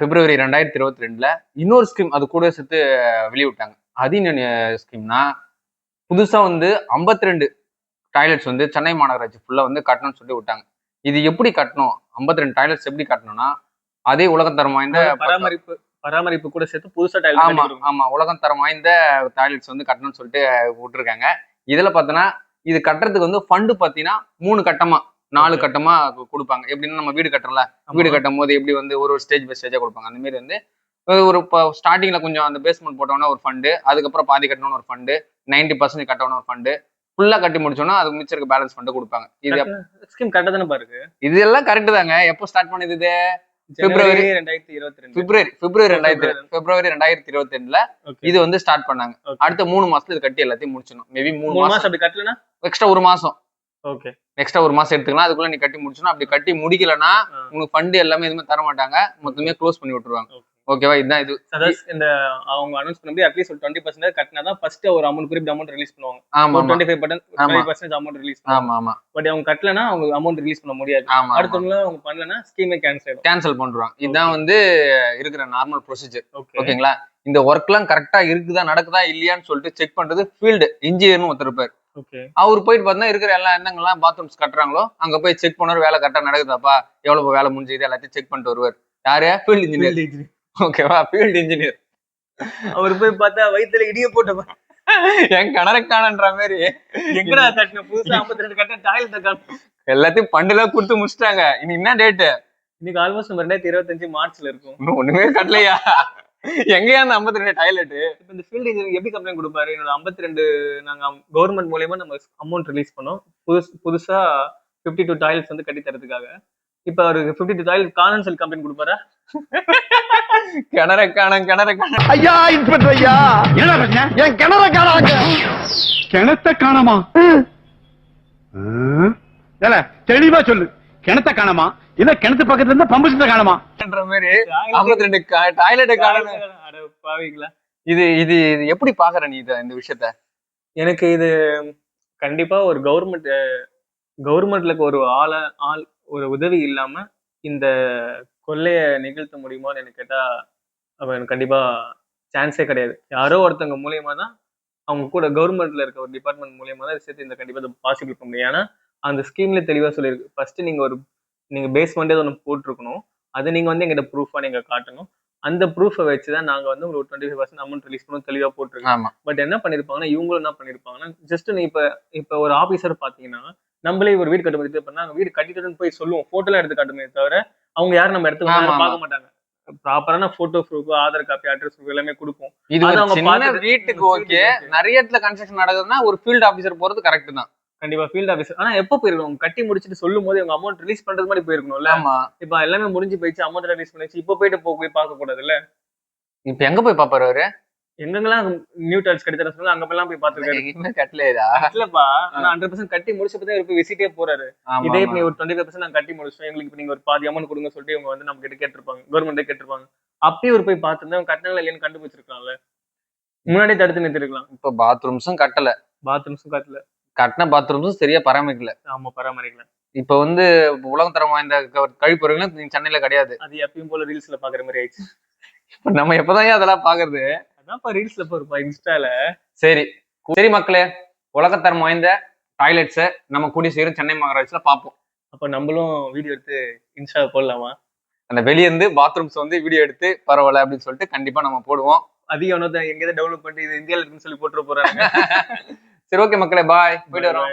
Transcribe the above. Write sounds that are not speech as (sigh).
பிப்ரவரி ரெண்டாயிரத்தி இருபத்தி ரெண்டுல இன்னொரு ஸ்கீம் அது கூட சேர்த்து வெளியிட்டாங்க. அது என்ன ஸ்கீம்னா புதுசா வந்து 52 ரெண்டு டாய்லெட்ஸ் வந்து சென்னை மாநகராட்சி ஃபுல்லா வந்து கட்டணும்னு சொல்லி விட்டாங்க. இது எப்படி கட்டணும்? 52 ரெண்டு டாய்லெட்ஸ் எப்படி கட்டணும்னா அதே உலகத்தரம் வாய்ந்த பராமரிப்பு பராமரிப்பு கூட சேர்த்து புதுசா டைல் ஆமா ஆமா உலகம் தரம் வாய்ந்த டாய்லெட்ஸ் வந்து கட்டணும்னு சொல்லிட்டு விட்டுருக்காங்க. இதுல பாத்தீங்கன்னா இது கட்டுறதுக்கு வந்து ஃபண்டு பாத்தீங்கன்னா மூணு கட்டமா நாலு. கட்டமா கொடுப்பாங்க. எப்படின்னா நம்ம வீடு கட்டுறோம்ல வீடு கட்டும் போது எப்படி வந்து ஒரு ஒரு ஸ்டேஜ் பை ஸ்டேஜா கொடுப்பாங்க. அந்த மாதிரி வந்து ஒரு- இப்போ ஸ்டார்டிங்ல கொஞ்சம் அந்த பேஸ்மெண்ட் போட்டோம்னா ஒரு ஃபண்டு அதுக்கப்புறம் பாதி கட்டணும்னு ஒரு ஃபண்டு நைன்டி பர்சன்ட் கட்டணும் ஒரு ஃபண்டு ஃபுல்லா கட்டி முடிச்சோம்னா அது மிச்சம் இருக்க பேலன்ஸ் ஃபண்டு கொடுப்பாங்க. இது ஸ்கீம் கரெக்டா தானே பாருங்க இது எல்லாம் கரெக்ட் தாங்க. எப்போ ஸ்டார்ட் பண்ணது இது? பிப்ரவரி ரெண்டாயிரத்தி இருபத்தி ரெண்டு. பிப்ரவரி பிப்ரவரி ரெண்டாயிரத்தி பிப்ரவரி ரெண்டாயிரத்தி இருபத்தி ரெண்டுல. இது வந்து ஸ்டார்ட் பண்ணாங்க. அடுத்த மூணு மாசத்துல இது கட்டி எல்லாத்தையும் முடிச்சிடணும். மேபி மூணு மாசம். அப்படி கட்டலனா எக்ஸ்ட்ரா ஒரு மாசம். ஓகே எக்ஸ்ட்ரா ஒரு மாசம் எடுத்துக்கலாம். அதுக்குள்ள நீ கட்டி முடிச்சணும் அப்படி கட்டி முடிக்கலன்னா உனக்கு ஃபண்டு எல்லாமே எதுவுமே தர மாட்டாங்க. மொத்தமே க்ளோஸ் பண்ணி விட்டுருவாங்க. ஓகேவா இதுதான் இது. இந்த அவங்க அனௌன்ஸ் பண்ணி அட்லீஸ்ட் ஒரு டுவெண்ட்டி பர்சன்ட் கட்டினா தான் ஃபர்ஸ்ட் ஒரு அமௌண்ட் குறிப்பிட்ட அமௌண்ட் ரிலீஸ் பண்ணுவாங்க. ஆமா twenty five percent percent amount release ஆமா ஆமா. பட் அவங்க கட்டலனா அவங்க அமௌண்ட் ரிலீஸ் பண்ண முடியாது. ஆமா அடுத்தவங்கள அவங்க பண்ணலனா ஸ்கீமே கேன்சல் கேன்சல் பண்றாங்க இதுதான் வந்து இருக்கிற நார்மல் ப்ரொசீஜர் ஓகே ஓகேங்களா இந்த ஒர்க்லாம் கரெக்டா இருக்குதா நடக்குதா இல்லையான்னு சொல்லிட்டு செக் பண்றது ஃபீல்டு இன்ஜினியர்னு ஒருத்தர் இருப்பார். அவர் போயிட்டு பார்த்தா இருக்கிற எல்லா எந்தங்கள்லாம் பாத்ரூம்ஸ் கட்டுறாங்களோ அங்க போய் செக் பண்ணுவார் வேலை கரெக்டா நடக்குதாப்பா? எவ்வளவு வேலை முடிஞ்சது? எல்லாத்தையும் செக் பண்ணிட்டு வருவார். யாரு? ஃபீல்டு இன்ஜினியர் ஓகேவா ஃபீல்டு இன்ஜினியர் அவர் போய் பார்த்தா வயித்துல இடிய போட்ட என் கணரக்கானன்ற மாதிரி. எங்கடா கட்டின புதுசா 52 ரெண்டு கட்டின டாய்லெட் எல்லாத்தையும் பண்டுலாம் கொடுத்து முடிச்சிட்டாங்க. இனி என்ன டேட்டு இன்னைக்கு ஆல்மோஸ்ட் நம்ம ரெண்டாயிரத்தி இருபத்தஞ்சு மார்ச்ல இருக்கும். ஒண்ணுமே கட்டலையா? எங்கயா அந்த ஐம்பத்தி ரெண்டு டாய்லெட் இப்ப இந்த ஃபீல்டு இன்ஜினியர் எப்படி கம்ப்ளைண்ட் கொடுப்பாரு? என்னோட 52 ரெண்டு நாங்க கவர்மெண்ட் மூலியமா நம்ம அமௌண்ட் ரிலீஸ் பண்ணோம். புதுசு புதுசா 52 டூ டாய்லெட்ஸ் வந்து கட்டி தரதுக்காக. இப்ப அவருக்கு 52 டூ டாய்லெட் காணன்னு சொல்லி கம்ப்ளைண்ட் கொடுப்பாரா? கிணறக்கான கிணறக்கான ஐயா இன்ஸ்பெக்டர் ஐயா. என்ன பிரச்சனை? என் கிணற காணாங்க. கிணத்த காணமா? தெளிவா சொல்லு. கிணத்த காணமா? இல்ல கிணத்து பக்கத்துல இருந்தா பம்பு செட்ட காணமா? மாதிரி ஐம்பத்தி ரெண்டு டாய்லெட் காணணும் அட பாவீங்களா இது இது இது எப்படி பாக்குற நீ இத இந்த விஷயத்த? எனக்கு இது கண்டிப்பா ஒரு கவர்மெண்ட் கவர்மெண்ட்ல ஒரு ஆள ஆள் ஒரு உதவி இல்லாம இந்த கொள்ளைய நிகழ்த்த முடியுமான்னு எனக்கு கேட்டா அவன் கண்டிப்பா சான்ஸே கிடையாது. யாரோ ஒருத்தவங்க மூலியமா தான் அவங்க கூட கவர்மெண்ட்ல இருக்க ஒரு டிபார்ட்மெண்ட் மூலியமா தான் இதை சேர்த்து இந்த கண்டிப்பா பாசிபிள் பண்ண முடியும். ஏன்னா அந்த ஸ்கீம்ல தெளிவா சொல்லியிருக்கு. ஃபர்ஸ்ட் நீங்க ஒரு நீங்க பேஸ்மெண்டே ஒன்று போட்டிருக்கணும். அதை நீங்க வந்து எங்கிட்ட ப்ரூஃபா நீங்க காட்டணும். அந்த ப்ரூஃபை வச்சு தான் நாங்க வந்து ஒரு twenty five percent amount release பண்ணணும் தெளிவா போட்டிருக்கோம். பட் என்ன பண்ணிருப்பாங்கன்னா இவங்களும் என்ன பண்ணிருப்பாங்கன்னா ஜஸ்ட் நீ இப்ப இப்ப ஒரு ஆபீசர் பாத்தீங்கன்னா நம்மளே ஒரு வீடு கட்டும்போது பண்ணா வீடு கட்டிட்டு போய் சொல்லுவோம். போட்டோலாம் எடுத்து காட்டுமே தவிர அவங்க யாரும் நம்ம இடத்துக்கு. பார்க்க மாட்டாங்க. ப்ராப்பரான photo proof Aadhaar copy address proof எல்லாமே கொடுப்போம். இது அவங்க வீட்டுக்கு ஓகே. நிறைய இடத்துல கன்ஸ்ட்ரக்ஷன் நடக்குதுன்னா ஒரு ஃபீல்ட் ஆபீசர் போறது கரெக்ட் தான். கண்டிப்பா ஃபீல்ட் ஆபீசர் ஆனா எப்போ போயிருக்கணும் கட்டி முடிச்சுட்டு சொல்லும் போது அவங்க அமௌண்ட் ரிலீஸ் பண்றது மாதிரி போயிருக்கணும்ல ஆமா. இப்ப எல்லாமே முடிஞ்சு போயிடுச்சு அமௌண்ட் ரிலீஸ் பண்ணிச்சு இப்போ போயிட்டு போய் பார்க்க கூடாதுல்ல? இப்ப எங்க போய் பாப்பாரு அவரு? எங்கெங்கெல்லாம் நியூ டால்ஸ் கட்டி தர சொல்லுங்க அங்க எல்லாம் போய் பாத்துருக்காரு கட்டலையா இல்லப்பா ஆனா ஹண்ட்ரட் பர்சன்ட் கட்டி முடிச்ச பத்தி இவர் விசிட்டே போறாரு. இதே. நீ ஒரு டுவெண்ட்டி ஃபைவ் பர்சன்ட் நாங்க கட்டி முடிச்சோம் எங்களுக்கு நீங்க ஒரு பாதி அமௌண்ட் கொடுங்க சொல்லிட்டு இவங்க வந்து நம்ம கிட்ட கேட்டிருப்பாங்க கவர்மெண்ட் கேட்டிருப்பாங்க. அப்பயே ஒரு போய் பார்த்துருந்தா கட்டினாங்களா இல்லையான்னு கண்டுபிடிச்சிருக்கலாம்ல. முன்னாடியே தடுத்து நிறுத்திருக்கலாம். இப்ப பாத்ரூம்ஸும் கட்டல. பாத்ரூம்ஸும் கட்டல. கட்டின பாத்ரூம்ஸும் சரியா பராமரிக்கல. ஆமா பராமரிக்கலாம் இப்ப வந்து உலகம் தரம் வாய்ந்த கழிப்பறைகளும் நீங்க சென்னையில கிடையாது. அது எப்பயும் போல ரீல்ஸ்ல பாக்குற மாதிரி ஆயிடுச்சு. இப்ப நம்ம எப்பதான் அதெல்லாம் பாக்குறது? அதான்ப்பா ரீல்ஸ்ல போறப்பா இன்ஸ்டால. சரி. சரி மக்களே உலகத்தரம் வாய்ந்த டாய்லெட்ஸை நம்ம கூடிய சீக்கிரம் சென்னை மாநகராட்சியில பார்ப்போம் அப்ப நம்மளும் வீடியோ எடுத்து இன்ஸ்டா போடலாமா? அந்த வெளிய இருந்து பாத்ரூம்ஸ் வந்து வீடியோ எடுத்து பரவாயில்ல அப்படின்னு சொல்லிட்டு கண்டிப்பா நம்ம போடுவோம். அதிகம் எங்கேயாவது டெவலப் பண்ணிட்டு இது இந்தியால இருக்குன்னு சொல்லி போட்டுற போறாங்க. (laughs) சரி ஓகே மக்களே பாய் போயிட்டு வரோம்.